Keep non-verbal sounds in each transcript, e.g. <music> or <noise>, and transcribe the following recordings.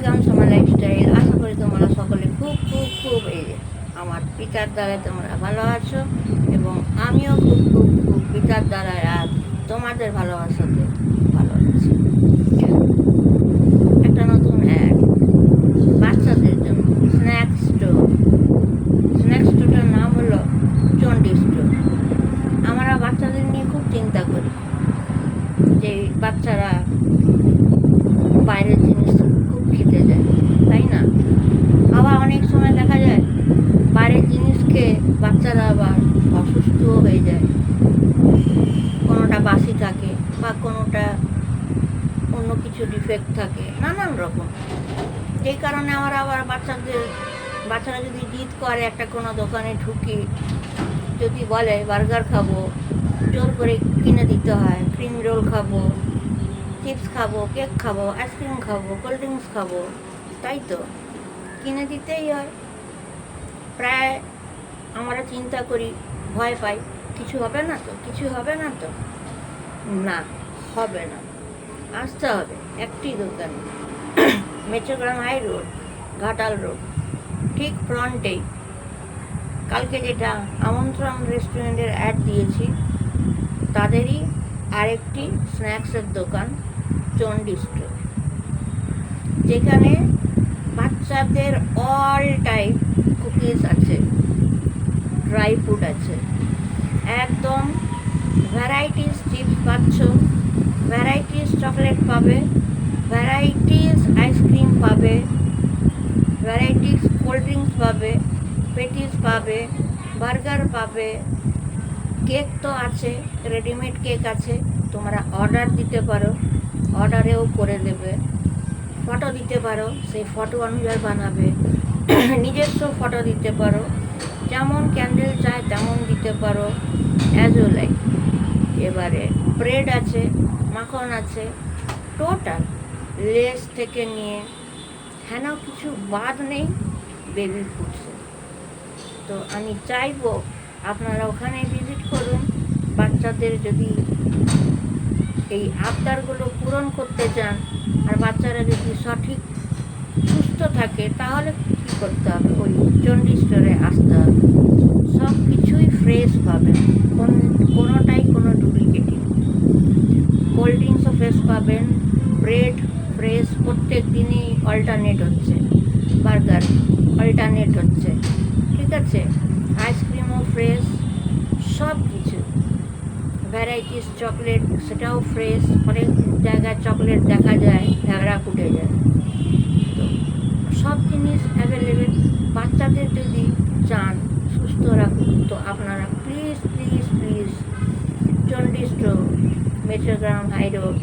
Welcome সময় lifestyle. আশা করি তোমরা সকলে খুব খুব খুব এই আমার পিতার দ্বারায় তোমরা ভালো আছো এবং আমিও খুব খুব খুব পিতার দ্বারা আর তোমাদের ভালোবাসাতে ভালো আছি। একটা নতুন অ্যাড বাচ্চাদের জন্য স্ন্যাক্স স্টোর স্ন্যাক্স স্টোরটার নাম হলো চন্ডি স্টোর আমরা বাচ্চাদের নিয়ে খুব চিন্তা করি যে বাচ্চারা বাইরের জিনিস খুব খেতে যায় তাই না আবার অনেক সময় দেখা যায় বাইরের জিনিস খেয়ে বাচ্চারা আবার অসুস্থও হয়ে যায় কোনোটা বাসি থাকে বা কোনোটা অন্য কিছু ডিফেক্ট থাকে, নানান রকম। যেই কারণে আমার আবার বাচ্চাদের, বাচ্চারা যদি জিদ করে, একটা কোনো দোকানে ঢুকি, যদি বলে, বার্গার খাব, জোর করে কিনে দিতে হয় ক্রিম রোল খাব চিপস খাব কেক খাব আইসক্রিম খাব কোল্ড ড্রিঙ্কস খাব, তাই তো। কিনে দিতেই হয়। প্রায় আমরা চিন্তা করি, ভয় পাই, কিছু হবে না তো? কিছু হবে না তো? না, হবে না। আসতে হবে। একটি দোকানে। Mechogram high road, Ghatal road, ঠিক ফ্রন্টেই। কালকে যেটা আমন্ত্রণ রেস্টুরেন্টের অ্যাড দিয়েছি, তাদেরই আরেকটি স্ন্যাক্সের দোকান চণ্ডী স্টোর। যেখানে বাচ্চাদের অল টাইপ কুকিজ আছে ড্রাই ফ্রুট আছে। একদম ভ্যারাইটিস চিপস পাচ্ছ। ভ্যারাইটিস চকলেট পাবে ভ্যারাইটিস আইসক্রিম পাবে ভ্যারাইটিস কোল্ড ড্রিঙ্কস পাবে পেটিস পাবে বার্গার পাবে। কেক তো আছে রেডিমেড কেক আছে, তোমরা অর্ডার দিতে পারো অর্ডারেও করে দেবে। ফটো দিতে পারো, সেই ফটো অনুযায়ী বানাবে। <coughs> নিজস্ব ফটো দিতে পারো, যেমন ক্যান্ডেল চায় তেমন দিতে পারো অ্যাজ লাইক এবারে ব্রেড আছে, মাখন আছে টোটাল লেস থেকে নিয়ে হেন কিছু বাদ নেই বেবি ফুডসে তো আমি চাইব আপনারা ওখানে ভিজিট করুন, বাচ্চাদের যদি এই আবদারগুলো পূরণ করতে চান, আর বাচ্চারা যদি সঠিক সুস্থ থাকে, তাহলে কী করতে হবে? ওই চণ্ডী স্টোরে আসতে হবে। সব কিছুই ফ্রেশ পাবেন। কোন কোনোটাই কোনো ডুপ্লিকেটিং কোল্ড ড্রিঙ্কসও ফ্রেশ পাবেন ব্রেড ফ্রেশ প্রত্যেক দিনই অল্টারনেট হচ্ছে। বার্গার অল্টারনেট হচ্ছে। ঠিক আছে? আইসক্রিমও ফ্রেশ সব কিছু ভ্যারাইটিস চকলেট সেটাও ফ্রেশ অনেক জায়গায় চকলেট দেখা যায় ঝাগড়া কুটে যায়। তো, সব জিনিস অ্যাভেলেবেল বাচ্চাদের যদি চান, সুস্থ রাখুন। তো আপনারা please please please Chandi store মেট্রোগ্রাম high road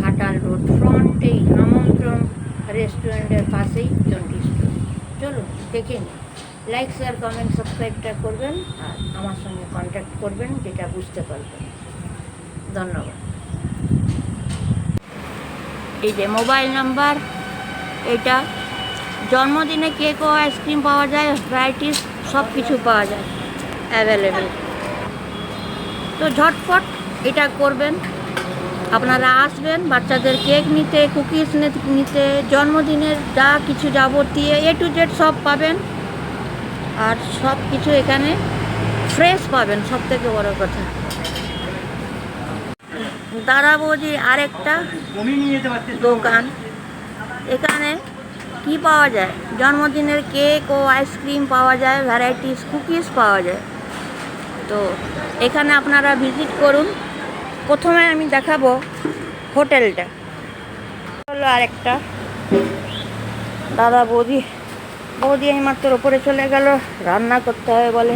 Ghatal road ফ্রন্টেই আমন্ত্রণ রেস্টুরেন্টের পাশেই চণ্ডী স্টোর চলুন, দেখে নিন লাইক শেয়ার কমেন্ট সাবস্ক্রাইবটা করবেন আর আমার সঙ্গে কন্ট্যাক্ট করবেন যেটা বুঝতে পারবেন। ধন্যবাদ। এই যে মোবাইল নাম্বার এটা জন্মদিনে কেক ও আইসক্রিম পাওয়া যায় ভ্যারাইটিস সব কিছু পাওয়া যায় অ্যাভেলেবেল তো ঝটপট এটা করবেন। আপনারা আসবেন, বাচ্চাদের কেক নিতে, কুকিজ নিতে জন্মদিনের যা কিছু যাবতীয় এ টু জেড সব পাবেন। আর সব কিছু এখানে ফ্রেশ পাবেন সব থেকে বড় কথা। দাদা বৌদি আরেকটা দোকান। এখানে কি পাওয়া যায়? জন্মদিনের কেক ও আইসক্রিম পাওয়া যায় ভ্যারাইটিস কুকিজ পাওয়া যায়। তো এখানে আপনারা ভিজিট করুন। প্রথমে আমি দেখাবো হোটেলটা। হলো আরেকটা। দাদা বৌদি বৌদি এই মাত্র ওপরে চলে গেল, রান্না করতে হবে বলে।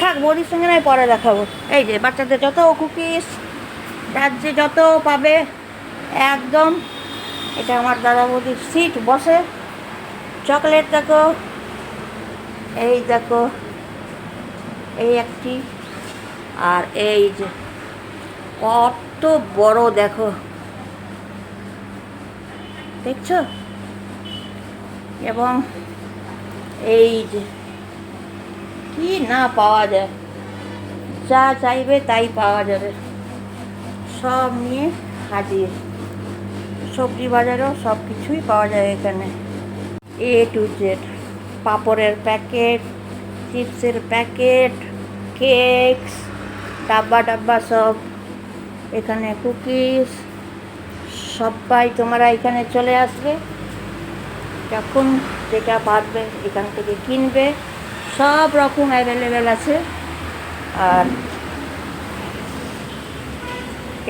থাক, বৌদির সঙ্গে নয়, পরে দেখাবো। এই যে, বাচ্চাদের যত কুকিজ, রাজ্যে যত পাবে, একদম। এটা আমার দাদা বৌদির সিট, বসে। চকলেট দেখো। এই দেখো। এই একটি। আর এই যে কত বড় দেখো। দেখছ? এবং এই যে কি না পাওয়া যায়। যা চাইবে তাই পাওয়া যাবে। সব নিয়ে হাজির। সবজি বাজারও সব কিছুই পাওয়া যায় এখানে। এ টু জেড পাপড়ের প্যাকেট, চিপসের প্যাকেট, কেকস ডাব্বা ডাব্বা সব। এখানে কুকিজ, সবাই তোমরা এখানে চলে আসবে। যখন যেটা পারবে এখান থেকে কিনবে। সব রকম অ্যাভেলেবেল আছে। আর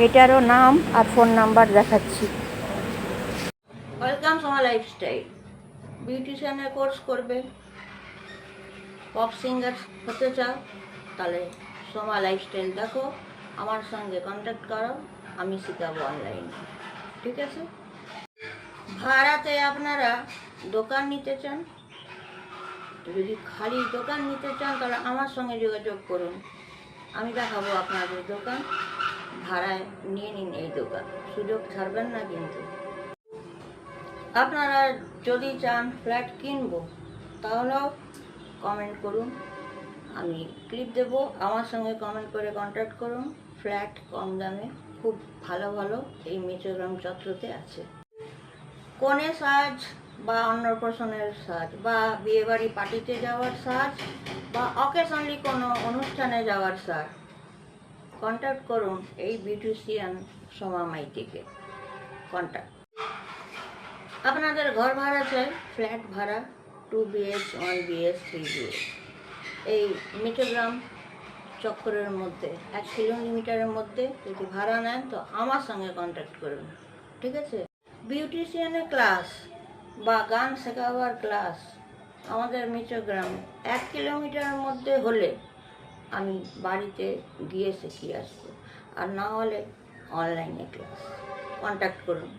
এটারও নাম আর ফোন নাম্বার দেখাচ্ছি। ওয়েলকাম সোমা লাইফস্টাইল বিউটিশিয়ানের কোর্স করবে। পপ সিঙ্গার হতে চাও, তাহলে সোমা লাইফস্টাইল দেখো। আমার সঙ্গে কন্ট্যাক্ট করো, আমি শেখাবো অনলাইনে ঠিক আছে? ভাড়াতে আপনারা দোকান নিতে চান, যদি খালি দোকান নিতে চান, তাহলে আমার সঙ্গে যোগাযোগ করুন। আমি দেখাবো আপনাদের দোকান, ভাড়ায় নিয়ে নিন এই দোকান। সুযোগ ছাড়বেন না কিন্তু। আপনারা যদি চান ফ্ল্যাট কিনবো, তাহলেও কমেন্ট করুন। আমি ক্লিপ দেব, আমার সঙ্গে কমেন্ট করে কন্ট্যাক্ট করুন। ফ্ল্যাট কম দামে, খুব ভালো ভালো এই মিচোগ্রাম চত্রতে আছে। কনে সাজ বা অন্নপ্রাশনের সাজ বা বিয়েবাড়ি পার্টিতে যাওয়ার সাজ বা অকেশনলি কোনো অনুষ্ঠানে যাওয়ার সাজ কন্ট্যাক্ট করুন এই বিউটিশিয়ান সোমা মাইতিকে কন্ট্যাক্ট আপনাদের ঘর ভাড়া চাই ফ্ল্যাট ভাড়া two BHK one BHK three BHK এই মিটোগ্রাম চক্করের মধ্যে, এক কিলোমিটারের মধ্যে যদি ভাড়া নেন, তো আমার সঙ্গে কন্ট্যাক্ট করুন ঠিক আছে? বিউটিশিয়ানের ক্লাস বা গান শেখাবার ক্লাস আমাদের মিচোগ্রাম এক কিলোমিটারের মধ্যে হলে আমি বাড়িতে গিয়ে শিখিয়ে আসব। আর না হলে অনলাইনে ক্লাস কন্ট্যাক্ট করুন।